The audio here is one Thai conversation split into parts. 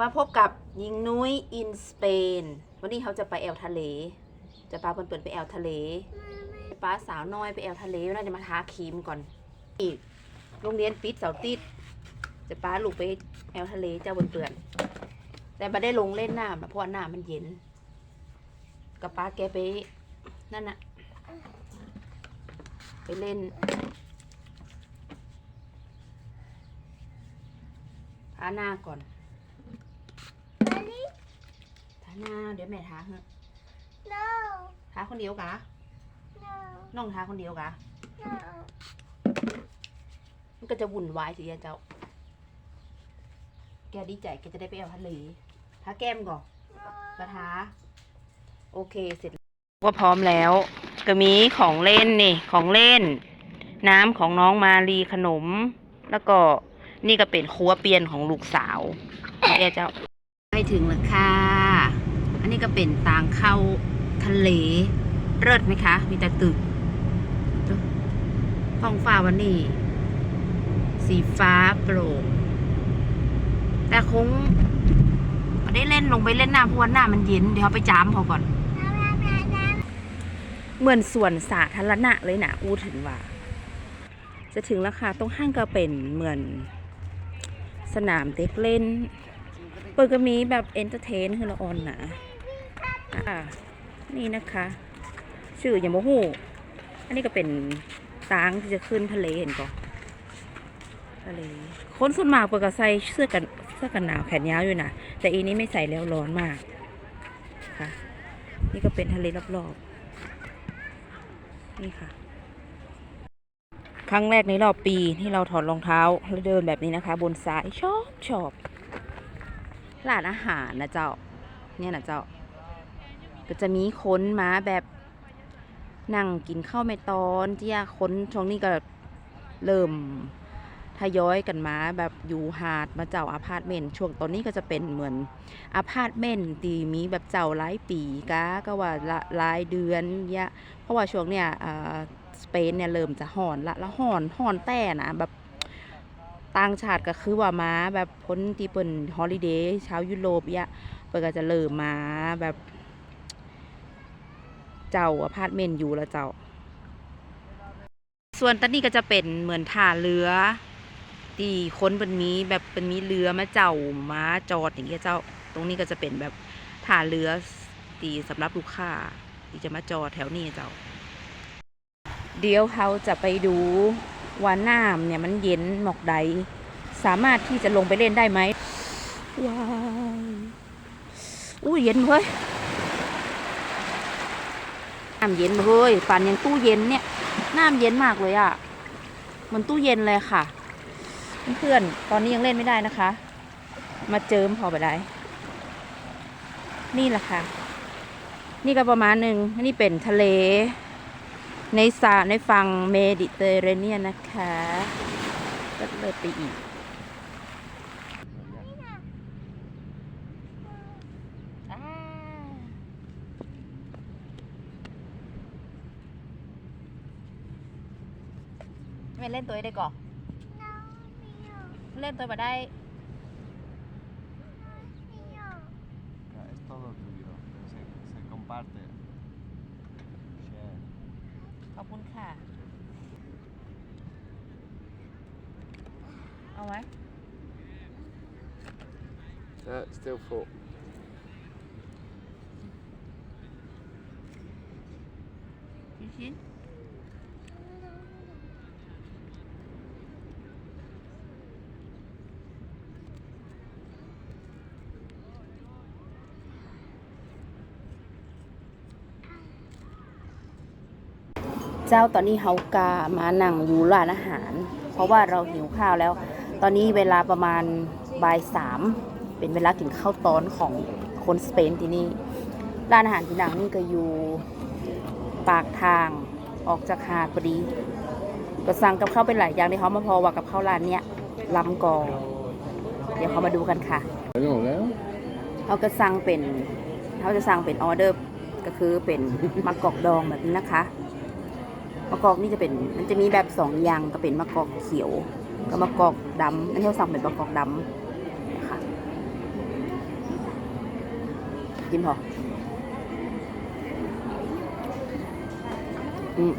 มาพบกับหญิงนุ้ยอินสเปนวันนี้เขาจะไปแอลทะเล จะพาเพื่อนๆไปแอลทะเลป้าสาวน้อยไปแอลทะเลน่าจะมาทาครีมก่อน อีกโรงเรียนปิดเสาติด จะป้าลูกไปแอลทะเลเจ้าเพื่อน แต่ไม่ได้ลงเล่นน้ำนะเพราะน้ำมันเย็นกับป้าแกไปนั่นน่ะไปเล่นทาหน้าก่อน ทาห น้าเดี๋ยวแม่ทาเฮ้ No, ทาคนเดียวกะ no, น้องทาคนเดียวกะ no. มันก็จะวุ่นวายสิอะเจ้า แกดีใจแกจะได้ไปเอาทะเลทาแก้มก่อนกระทาโอเคเสร็จก็พร้อมแล้ว ก็มีของเล่นนี่ ของเล่น น้ำของน้องมารีขนม แล้วก็นี่ก็เป็นครัวเปียนของลูกสาวของแอเจ้าไปถึงแล้วค่ะอั นนี้ก็เป็นทางเข้าทะเลเลิศไหมคะ มีแต่ตึกท้องฟ้าวันนี้ สีฟ้าโปร่งแต่คงไม่ได้เล่นลงไปเล่นน้ำเพราะว่าน้ำมันเย็น เดี๋ยวเขาไปจามเขาก่อน เหมือนสวนสาธารณะเลยนะอู้ถึงว่า จะถึงแล้วค่ะตรงห้างก็เป็นเหมือน สนามเด็กเล่น เปิดก็มีแบบเอนเตอร์เทนคือละออนนะ่ะ นี่นะคะชื่ออย่างโมหูอันนี้ก็เป็นตางที่จะขึ้นทะเลเห็นก่อนทะเลคนส่วนมากเปิดก็ใส่เสื้อกันเสื้อกันหนาวแขนยาวอยู่นะแต่อีนี้ไม่ใส่แล้วร้อนมากค่ะนี่ก็เป็นทะเลรอบๆนี่ค่ะ ครั้งแรกในรอบปีที่เราถอดรองเท้าแล้วเดินแบบนี้นะคะ บนทรายชอบชอบร้านอาหารนะเจ้า เนี่ยนะเจ้า ก็จะมีคนมาแบบนั่งกินข้าวไม่ตอนที่คนช่วงนี้ก็เริ่มทยอยกันมาแบบอยู่หาดมาเจ้าอาพาร์ตเมนต์ช่วงตอนนี้ก็จะเป็นเหมือนอาพาร์ตเมนต์ตีมีแบบเจ้าหลายปีกะก็ว่าละหลายเดือนเนี่ยเพราะว่าช่วงเนี้ยอ่าสเปนเนี่ยเริ่มจะห่อนละแล้วห่อนห่อนแต่นะแบบต่างชาติก็คือว่ามาแบบพ้นที่เปิ่นฮอลิเดย์ชาวยุโรปเนี่ยเปิ่นก็จะเริ่มมาแบบ เจ้าอพาร์ตเมนต์อยู่แล้วเจ้า ส่วนตอนนี้ก็จะเป็นเหมือนท่าเรือที่คนเป็นมีแบบเป็นมีเรือมาเจ้ามาจอดอย่างเงี้ยเจ้า ตรงนี้ก็จะเป็นแบบท่าเรือที่สำหรับลูกค้าที่จะมาจอดแถวนี้เจ้า เดี๋ยวเขาจะไปดูว่าน้ำเนี่ยมันเย็นหมอกใด สามารถที่จะลงไปเล่นได้ไหมว้าวอู้เย็นเฮ้ย น้ำเย็นเฮ้ยปั่นยังตู้เย็นเนี่ยน้ำเย็นมากเลยอะ่ะเหมันตู้เย็นเลยค่ะ เพื่อนตอนนี้ยังเล่นไม่ได้นะคะ มาเจิมพอไปได้ นี่แหละค่ะ นี่ก็ประมาณหนึ่งนนี่เป็นทะเล ในสาในฝั่งเมดิเตอร์เรเนียนนะคะก็เลยไปอีก เล่นตัวได้ก่อนเล่นตัวมาได้ Es todo tuyo. Se, se comparte. Share. ขอบคุณค่ะ เอาไว้ Uh, still full. ชิ้น เจ้าตอนนี้เฮากามานั่งอยู่ร้านอาหาร เพราะว่าเราหิวข้าวแล้ว ตอนนี้เวลาประมาณบ่ายสามเป็นเวลากินข้าวตอนของคนสเปนที่นี่ร้านอาหารที่นั่งนี่ก็อยู่ปากทางออกจากหาดพอดีก็สั่งกับข้าวเป็นหลายอย่างที่เขามาพอว่ากับข้าวร้านเนี้ยล้ำกองเดี๋ยวเขามาดูกันค่ะ Bueno, ¿no? เขาก็สั่งเป็นเขาจะสั่งเป็นออเดอร์ก็คือเป็นมะกอกดองแบบนี้นะคะ มะกอกนี่จะเป็นมันจะมีแบบสองอย่างก็เป็นมะกอกเขียวกับมะกอกดำอันนี้เขาสั่งเป็นมะกอกดำนะคะกินพออืม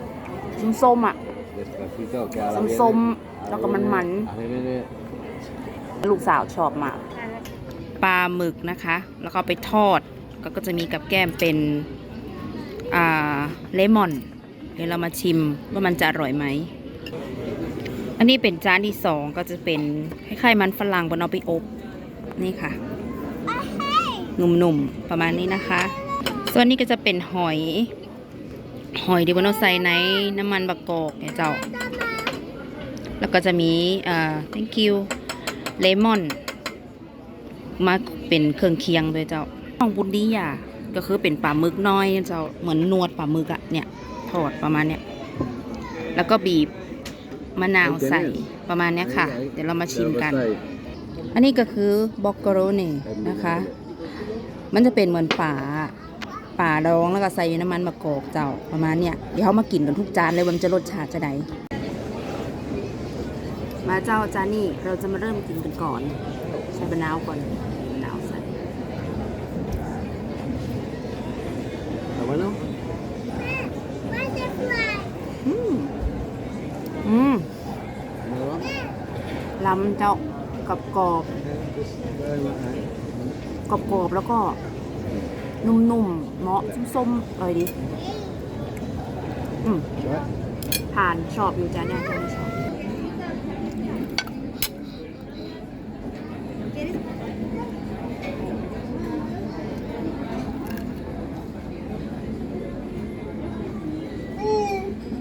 ส้มๆอะ Despacito, que ahora ส้ม viene. ๆแล้วก็มันมัน Ahora viene ๆลูกสาวชอบมากปลาหมึกนะคะ แล้วก็เอาไปทอดก็ก็จะมีกับแก้มเป็นอ่าเลมอนเดี๋ยวเรามาชิมว่ามันจะอร่อยไหม อันนี้เป็นจานที่สองก็จะเป็นคล้ายๆมันฝรั่งบนเอาไปอบ นี่ค่ะ หนุ่มๆ ประมาณนี้นะคะ ส่วนนี้ก็จะเป็นหอย หอยที่บนเอาใส่ในน้ำมันบะกอกเนี่ยเจ้า แล้วก็จะมีเอ่า thank you เลมอน มาเป็นเครื่องเคียงด้วยเจ้าของบุญดีอะก็คือเป็นปลาหมึกน้อยเจ้าเหมือนนวดปลาหมึกอะเนี่ย ทอดประมาณเนี้ยแล้วก็บีบมะนาวใส่ประมาณเนี้ยค่ะ เดี๋ยวเรามาชิมกัน อันนี้ก็คือบอกโกโรเน่นะคะ มันจะเป็นเหมือนป่าป่าดองแล้วก็ใส่อยู่น้ำมันมะกอกเจ้าประมาณเนี้ยเดี๋ยวเขามากินกันทุกจานเลยว่ามันจะรสชาติจะไดมาเจ้าจานนี่เราจะมาเริ่มกินกันก่อนใส่มะนาวก่อนมะนาวใส่ ¿Está bueno? อืมอืม ¿No va? ลำเจ้ากับกรอบ Ay, va, ay. กรอบกรอบๆแล้วก็ นุ่มๆเหมาะส้มๆอร่อยดีอืม Va. ผ่านชอบอยู่จ้าเนี่ยจ้าชอบ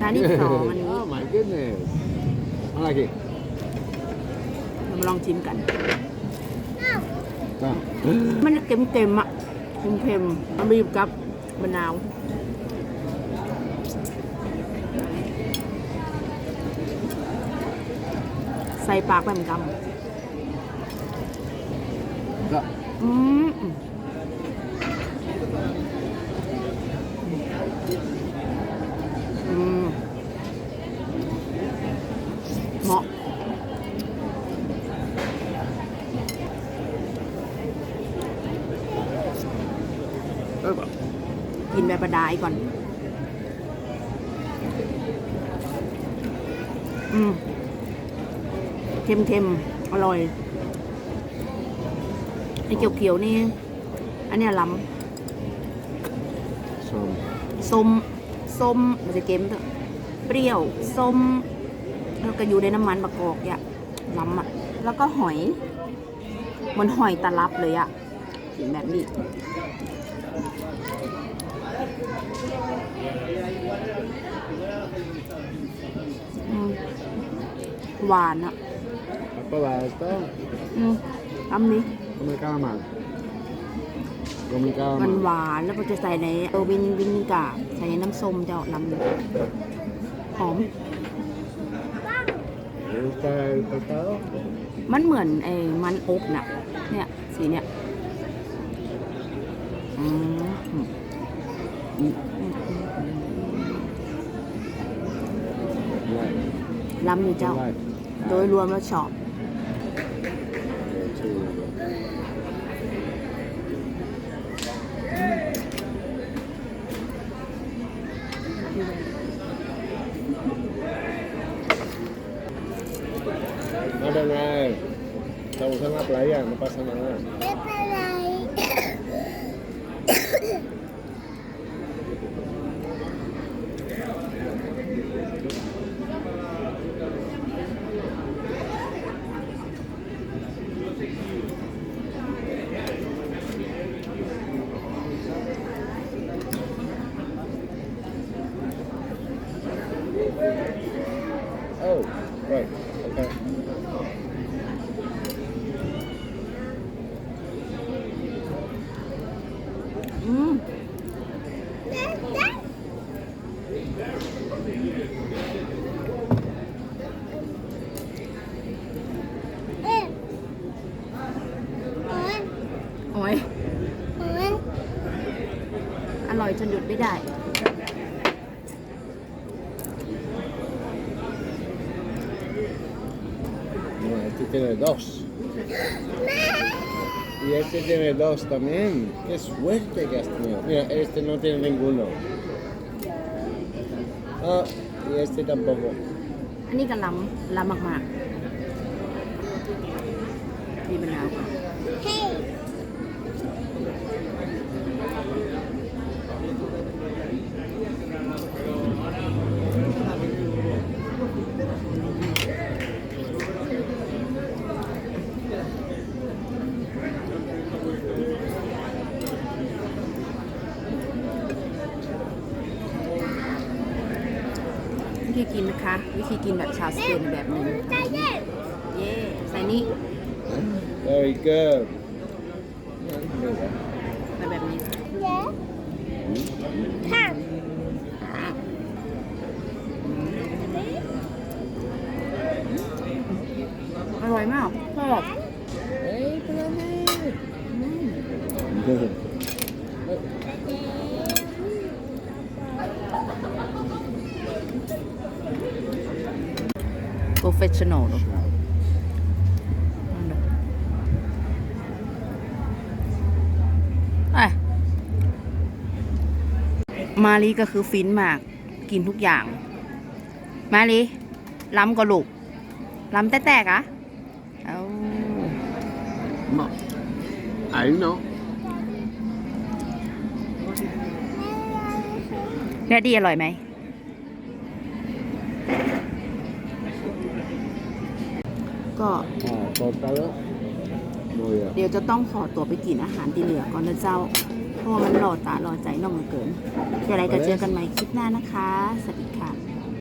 จานที่สองอันนี้ Oh my goodness. Hola aquí. เรามา ลองชิมกัน Va. มันเค็มๆอะเค็มๆมันบีบกับมะนาวใส่ปากแบบก Va. ำอืมอืมเหมาะ กินแบบบดายก่อน อืมเค็มๆอร่อยไอ้เขียวๆนี่ อันเนี้ยล้ Son. ำส้มส้มมันจะเค็มด้วยเปรี้ยวส้มแล้วก็อยู่ในน้ำมันประกอบอะล้ำอะ แล้วก็หอยเหมือนหอยตะลับเลยอะกินแบบนี้ หวานอะ ¿Has probado esto? อืมทำนี้ Come el calamar. Come el มัน calamar. หวานแล้วก็จะใส่ในเออวินวินกาใส่ในน้ำส้มเจ้าลำหอม ¿Te gusta el pescado? มันเหมือนไอ้มันอบน่ะ เนี่ย สีเนี่ยอืมอืม Right. ลำอยู่เจ้า Right. โดยรวมแล้วชอบ Eh, chulo. No te nada. Estamos en la playa, no pasa nada. Oh, right. Okay. อืมโอ้ย อร่อย จนหยุดไม่ได้ No, este tiene dos. Y este tiene dos también. Qué suerte que has tenido. Mira, este no tiene ninguno. Ah, y este tampoco. อันนี้ก็ล้ำล้ำมากๆมีมะนาวก่อน Hey. วิธีกินนะคะ วิธีกินแบบชาวสเปนแบบหนึ่ง Giant. เย่ใส่นี่ Very good. ใส่แบบนี้ Yeah. Come. อร่อยมากชอบ Hey, espérame. โปรเฟชชั่นอลเนอะไปมาลีก็คือฟินมาก กินทุกอย่าง มาลีล้ำก็ลูกล้ำแตกๆอะเอา No. Ahí no. แดดดี้อร่อยไหม ก็ Ah, cortado. Muy bien. เดี๋ยวจะต้องขอตัวไปกินอาหารที่เหลือก่อนนะเจ้า เพราะว่ามันรอตารอใจน้องเหลือเกินเดี๋ยวอะไรก็เจอกันใหม่คลิปหน้านะคะ สวัสดีค่ะ